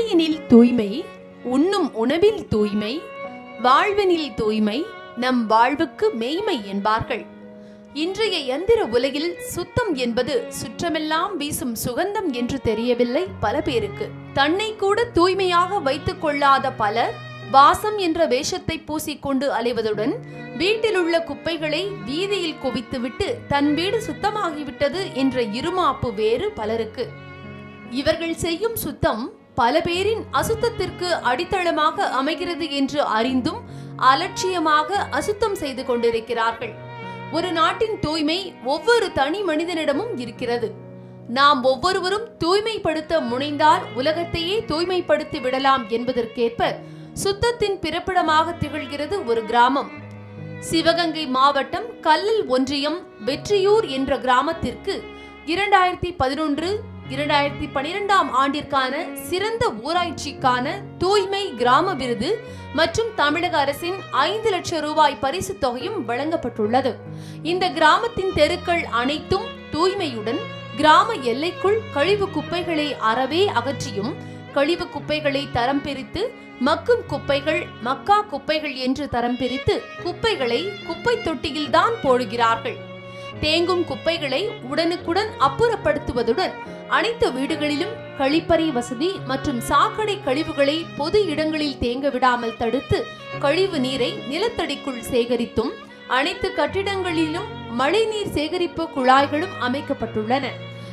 உடையினில் தூய்மை உண்ணும் உணவில் தூய்மை வாழ்வினில் தூய்மை நம் வாழ்வுக்கு மெய்மை என்பார்கள். இன்றைய எந்திர உலகில் சுத்தம் என்பது சுற்றமெல்லாம் வீசும் சுகந்தம் என்று தெரியவில்லை பல பேருக்கு. தன்னை கூட தூய்மையாக வைத்துக் கொள்ளாத பலர் வாசம் என்ற வேஷத்தை பூசிக்கொண்டு அலைவதுடன் வீட்டிலுள்ள குப்பைகளை வீதியில் குவித்துவிட்டு தன் வீடு சுத்தமாகிவிட்டது என்ற இருமாப்பு வேறு பலருக்கு. இவர்கள் செய்யும் சுத்தம் பல பேரின் அசுத்தத்திற்கு அடித்தளமாக அமைகிறது என்று அறிந்தும் அலட்சியமாக அசுத்தம் செய்து கொண்டிருக்கிறார்கள். ஒரு நாட்டின் தூய்மை ஒவ்வொரு தனி மனிதனிடமும் இருக்கிறது. நாம் ஒவ்வொருவரும் தூய்மைப்படுத்த முனைந்தால் உலகத்தையே தூய்மைப்படுத்தி விடலாம் என்பதற்கேற்ப சுத்தத்தின் பிறப்பிடமாக திகழ்கிறது ஒரு கிராமம். சிவகங்கை மாவட்டம் கல்லல் ஒன்றியம் வெற்றியூர் என்ற கிராமத்திற்கு இரண்டாயிரத்தி பதினொன்று இரண்டாயிரத்தி பனிரெண்டாம் ஆண்டிற்கான சிறந்த ஊராட்சிக்கான தூய்மை கிராம விருது மற்றும் தமிழக அரசின் ஐந்து லட்சம் ரூபாய் பரிசு தொகையும் வழங்கப்பட்டுள்ளது. இந்த கிராமத்தின் தெருக்கள் அனைத்தும் தூய்மையுடன் கிராம எல்லைக்குள் கழிவு குப்பைகளை அறவே அகற்றியும் கழிவு குப்பைகளை தரம் பிரித்து மக்கும் குப்பைகள் மக்கா குப்பைகள் என்று தரம் பிரித்து குப்பைகளை குப்பை தொட்டியில் தான் போடுகிறார்கள். தேங்கும் குப்பைகளை உடனுக்குடன் அப்புறப்படுத்துவதுடன் அனைத்து வீடுகளிலும் கழிப்பறை வசதி மற்றும் சாக்கடை கழிவுகளை பொது இடங்களில் தேங்க விடாமல் தடுத்து கழிவு நீரை நிலத்தடிக்குள் சேகரித்தும் அனைத்து கட்டிடங்களிலும் மழைநீர் சேகரிப்பு குழாய்களும் அமைக்கப்பட்டுள்ளன.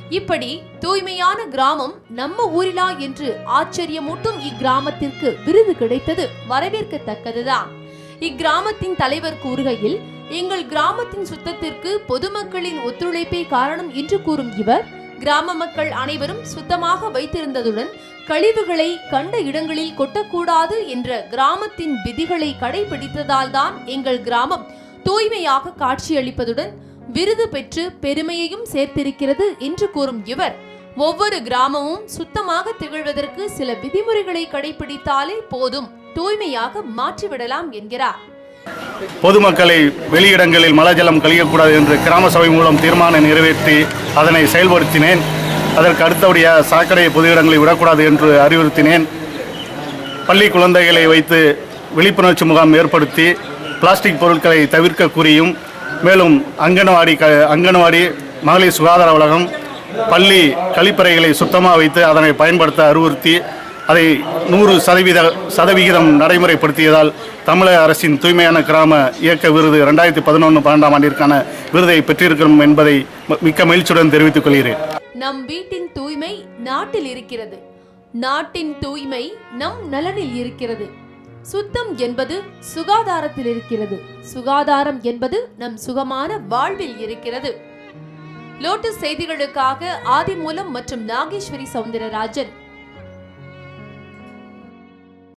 இப்படி தூய்மையான கிராமம் நம்ம ஊரிலா என்று ஆச்சரியமூட்டும் இக்கிராமத்திற்கு விருது கிடைத்தது வரவேற்கத்தக்கதுதான். இக்கிராமத்தின் தலைவர் கூறுகையில் எங்கள் கிராமத்தின் சுத்தத்திற்கு பொதுமக்களின் ஒத்துழைப்பே காரணம் என்று கூறும் இவர் கிராம மக்கள் அனைவரும் சுத்தமாக வைத்திருந்ததுடன் கழிவுகளை கண்ட இடங்களில் கொட்டக்கூடாது என்ற கிராமத்தின் விதிகளை கடைபிடித்ததால் தான் எங்கள் கிராமம் தூய்மையாக காட்சியளிப்பதுடன் விருது பெற்று பெருமையையும் சேர்த்திருக்கிறது என்று கூறும் இவர். ஒவ்வொரு கிராமமும் சுத்தமாக திகழ்வதற்கு சில விதிமுறைகளை கடைபிடித்தாலே போதும். தூய்மையாக மாற்றிவிடலாம் என்கிறார். பொதுமக்களை வெளியிடங்களில் மலஜலம் கழியக்கூடாது என்று கிராம சபை மூலம் தீர்மானம் நிறைவேற்றி அதனை செயல்படுத்தினேன். அதற்கு அடுத்தபடியாக சாக்கடையை பொது இடங்களில் விடக்கூடாது என்று அறிவுறுத்தினேன். பள்ளி குழந்தைகளை வைத்து விழிப்புணர்ச்சி முகாம் ஏற்படுத்தி பிளாஸ்டிக் பொருட்களை தவிர்க்க கூறியும் மேலும் அங்கன்வாடி க அங்கன்வாடி மகளிர் சுகாதார உலகம் பள்ளி கழிப்பறைகளை சுத்தமாக வைத்து அதனை பயன்படுத்த அறிவுறுத்தி அதை நூறு சதவீத சதவிகிதம் நடைமுறைப்படுத்தியதால் தமிழக அரசின் தூய்மையான கிராம இயக்க விருது ரெண்டாயிரத்தி பதினொன்று பன்னெண்டாம் ஆண்டிற்கான விருதை பெற்றிருக்கிறோம் என்பதை மிக்க மகிழ்ச்சியுடன் தெரிவித்துக் கொள்கிறேன். நம் வீட்டின் தூய்மை நாட்டில் இருக்கிறது. நாட்டின் தூய்மை நம் நலனில் இருக்கிறது. சுத்தம் என்பது சுகாதாரத்தில் இருக்கிறது. சுகாதாரம் என்பது நம் சுகமான வாழ்வில் இருக்கிறது. லோட்டஸ் செய்திகளுக்காக ஆதிமூலம் மற்றும் நாகேஸ்வரி சவுந்தரராஜன்.